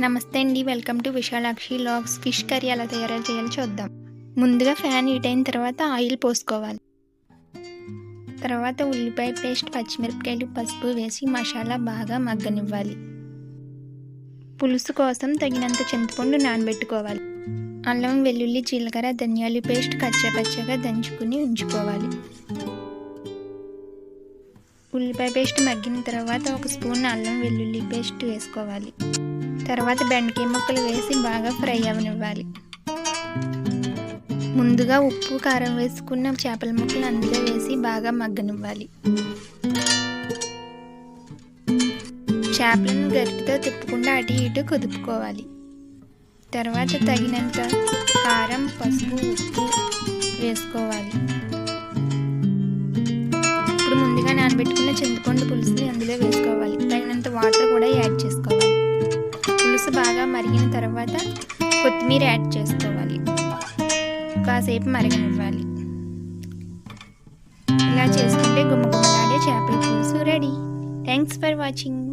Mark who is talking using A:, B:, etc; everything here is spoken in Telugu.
A: నమస్తే అండి welcome to Visalakshi vlogs. Fish curry ఎలా తయారు చేయాలో చూద్దాం. ముందుగా ఫ్యాన్ హీట్ అయిన తర్వాత ఆయిల్ పోసుకోవాలి. తర్వాత ఉల్లిపాయ పేస్ట్ పచ్చిమిరపకాయలు పసుపు వేసి మసాలా బాగా మగ్గనివ్వాలి. పులుసు కోసం తగినంత చింతపండు నానబెట్టుకోవాలి. అల్లం వెల్లుల్లి జీలకర్ర ధనియాలు పేస్ట్ కచ్చపచ్చగా దంచుకుని ఉంచుకోవాలి. ఉల్లిపాయ పేస్ట్ మగ్గిన తర్వాత ఒక స్పూన్ అల్లం వెల్లుల్లి పేస్ట్ వేసుకోవాలి. తర్వాత బెండకాయ ముక్కలు వేసి బాగా ఫ్రై అవనివ్వాలి. ముందుగా ఉప్పు కారం వేసుకున్న చేపల ముక్కలు అందులో వేసి బాగా మగ్గనివ్వాలి. చేపలను గరిటితో తిప్పకుండా అటు ఇటు కుదుపుకోవాలి. తర్వాత తగినంత కారం పసుపు ఉప్పు వేసుకోవాలి. ఇప్పుడు ముందుగా నానబెట్టుకున్న చింతపండు పులుసుని అందులో వేసుకోవాలి. తగినంత వాటర్ కూడా యాడ్ చేసుకోవాలి. పులుసు బాగా మరిగిన తర్వాత కొత్తిమీర యాడ్ చేసుకోవాలి. కాసేపు మరగనివ్వాలి. ఇలా చేసుకుంటే గుమ్మగుమ్మలాడే చేపల పులుసు రెడీ. Thanks for watching